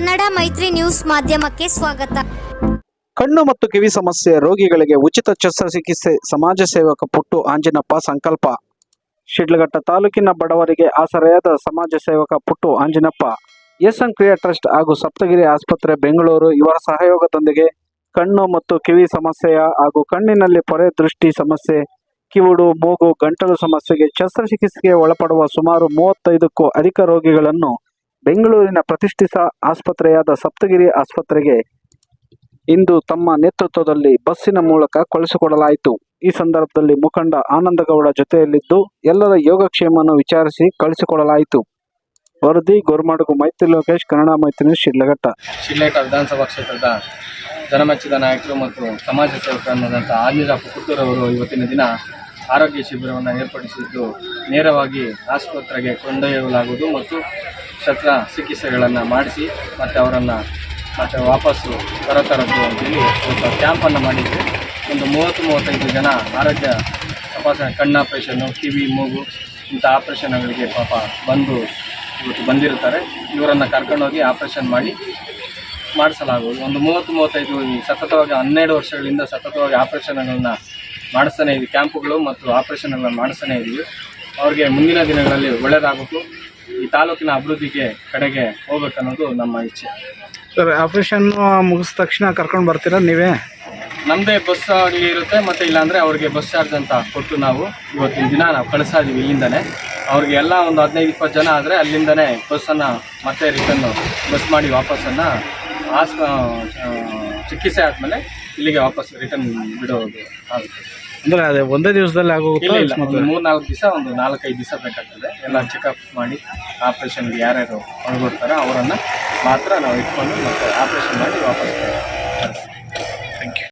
ಕನ್ನಡ ಮೈತ್ರಿ ನ್ಯೂಸ್ ಮಾಧ್ಯಮಕ್ಕೆ ಸ್ವಾಗತ. ಕಣ್ಣು ಮತ್ತು ಕಿವಿ ಸಮಸ್ಯೆ ರೋಗಿಗಳಿಗೆ ಉಚಿತ ಶಸ್ತ್ರಚಿಕಿತ್ಸೆ, ಸಮಾಜ ಸೇವಕ ಪುಟ್ಟು ಆಂಜಿನಪ್ಪ ಸಂಕಲ್ಪ. ಶಿಡ್ಲಘಟ್ಟ ತಾಲೂಕಿನ ಬಡವರಿಗೆ ಆಸರೆಯಾದ ಸಮಾಜ ಸೇವಕ Puttu Anjinappa. S N Kriya trust ಹಾಗೂ ಸಪ್ತಗಿರಿ ಆಸ್ಪತ್ರೆ ಬೆಂಗಳೂರು ಇವರ ಸಹಯೋಗದೊಂದಿಗೆ ಕಣ್ಣು ಮತ್ತು ಕಿವಿ ಸಮಸ್ಯೆಯ ಹಾಗೂ ಕಣ್ಣಿನಲ್ಲಿ ಪೊರೆ ದೃಷ್ಟಿ ಸಮಸ್ಯೆ, ಕಿವುಡು, ಮೂಗು, ಗಂಟಲು ಸಮಸ್ಯೆಗೆ ಶಸ್ತ್ರಚಿಕಿತ್ಸೆಗೆ ಒಳಪಡುವ ಸುಮಾರು ಮೂವತ್ತೈದಕ್ಕೂ ಅಧಿಕ ರೋಗಿಗಳನ್ನು ಬೆಂಗಳೂರಿನ ಪ್ರತಿಷ್ಠಿತ ಆಸ್ಪತ್ರೆಯಾದ ಸಪ್ತಗಿರಿ ಆಸ್ಪತ್ರೆಗೆ ಇಂದು ತಮ್ಮ ನೇತೃತ್ವದಲ್ಲಿ ಬಸ್ಸಿನ ಮೂಲಕ ಕಳಿಸಿಕೊಡಲಾಯಿತು ಈ ಸಂದರ್ಭದಲ್ಲಿ ಮುಖಂಡ ಆನಂದಗೌಡ ಜೊತೆಯಲ್ಲಿದ್ದು, ಎಲ್ಲರ ಯೋಗಕ್ಷೇಮವನ್ನು ವಿಚಾರಿಸಿ ಕಳಿಸಿಕೊಡಲಾಯಿತು ವರದಿ, ಗೋರ್ಮಾಡುಗು, ಮೈತ್ರಿ ಲೋಕೇಶ್, ಕನ್ನಡ ಮೈತ್ರಿ ಶಿಡ್ಲಘಟ್ಟ. ಶಿಡ್ಲಘಟ್ಟ ವಿಧಾನಸಭಾ ಕ್ಷೇತ್ರದ ಜನಮೆಚ್ಚಿದ ನಾಯಕರು ಮತ್ತು ಸಮಾಜ ಸೇವಕರಾದಂಥ ಆಂಜನಪ್ಪ ಪುತ್ತೂರವರು ಇವತ್ತಿನ ದಿನ ಆರೋಗ್ಯ ಶಿಬಿರವನ್ನು ಏರ್ಪಡಿಸಿದ್ದು, ನೇರವಾಗಿ ಆಸ್ಪತ್ರೆಗೆ ಕೊಂಡೊಯ್ಯಲಾಗುವುದು ಮತ್ತು ಶಸ್ತ್ರ ಚಿಕಿತ್ಸೆಗಳನ್ನು ಮಾಡಿಸಿ ಮತ್ತು ಅವರನ್ನು ಮತ್ತು ವಾಪಸ್ಸು ಹೊರತರದ್ದು ಅಂತೇಳಿ ಒಂದು ಕ್ಯಾಂಪನ್ನು ಮಾಡಿದ್ವಿ. ಒಂದು ಮೂವತ್ತು, ಮೂವತ್ತೈದು ಜನ ಆರೋಗ್ಯ ತಪಾಸಣೆ ಕಣ್ಣು ಆಪ್ರೇಷನ್ನು, ಕಿವಿ, ಮೂಗು ಇಂಥ ಆಪ್ರೇಷನ್ಗಳಿಗೆ ಪಾಪ ಬಂದು ಇವತ್ತು ಬಂದಿರ್ತಾರೆ ಇವರನ್ನು ಕರ್ಕೊಂಡೋಗಿ ಆಪ್ರೇಷನ್ ಮಾಡಿ ಮಾಡಿಸಲಾಗುವುದು. ಒಂದು ಮೂವತ್ತು, ಮೂವತ್ತೈದು ಈ ಸತತವಾಗಿ ಹನ್ನೆರಡು ವರ್ಷಗಳಿಂದ ಸತತವಾಗಿ ಆಪ್ರೇಷನ್ಗಳನ್ನು ಮಾಡಿಸ್ತಾನೆ ಇದ್ವಿ ಕ್ಯಾಂಪುಗಳು ಮತ್ತು ಆಪ್ರೇಷನ್ಗಳನ್ನು ಮಾಡಿಸ್ತಾನೆ ಇದ್ದೀವಿ. ಅವ್ರಿಗೆ ಮುಂದಿನ ದಿನಗಳಲ್ಲಿ ಒಳ್ಳೆಯದಾಗಬೇಕು ಈ ತಾಲೂಕಿನ ಅಭಿವೃದ್ಧಿಗೆ ಕಡೆಗೆ ಹೋಗ್ಬೇಕನ್ನೋದು ನಮ್ಮ ಇಚ್ಛೆ. ಸರ್ ಆಪರೇಷನ್ ಮುಗಿಸಿದ ತಕ್ಷಣ ಕರ್ಕೊಂಡು ಬರ್ತೀರಾ ನೀವೇ? ನಮ್ಮದೇ ಬಸ್ ಆಗಲಿ ಇರುತ್ತೆ ಮತ್ತು ಇಲ್ಲಾಂದರೆ ಅವ್ರಿಗೆ ಬಸ್ ಚಾರ್ಜ್ ಅಂತ ಕೊಟ್ಟು ನಾವು ಇವತ್ತಿನ ದಿನ ನಾವು ಕಳಿಸ್ತಾ ಇದ್ದೀವಿ ಇಲ್ಲಿಂದನೇ. ಅವ್ರಿಗೆ ಎಲ್ಲ ಒಂದು ಹದಿನೈದು ಇಪ್ಪತ್ತು ಜನ ಆದರೆ ಅಲ್ಲಿಂದನೇ ಬಸ್ಸನ್ನು ಮತ್ತೆ ರಿಟರ್ನು ಬಸ್ ಮಾಡಿ ವಾಪಸ್ಸನ್ನು ಆಸ್ ಚಿಕಿತ್ಸೆ ಆದಮೇಲೆ ಇಲ್ಲಿಗೆ ವಾಪಸ್ ರಿಟರ್ನ್ ಬಿಡೋದು ಆಗುತ್ತೆ. ಅಂದ್ರೆ ಅದೇ ಒಂದೇ ದಿವಸದಲ್ಲಿ ಇಲ್ಲ ಇಲ್ಲ ಆಗೋಗುತ್ತೆ ಒಂದು ಮೂರು ನಾಲ್ಕು ದಿವಸ ಒಂದು ನಾಲ್ಕೈದು ದಿವಸ ಬೇಕಾಗ್ತದೆ. ಎಲ್ಲ ಚೆಕಪ್ ಮಾಡಿ ಆಪ್ರೇಷನ್ಗೆ ಯಾರ್ಯಾರು ಒಳಗೊಡ್ತಾರೋ ಅವರನ್ನು ಮಾತ್ರ ನಾವು ಇಟ್ಕೊಂಡು ಮತ್ತೆ ಆಪ್ರೇಷನ್ ಮಾಡಿ ವಾಪಸ್. Thank you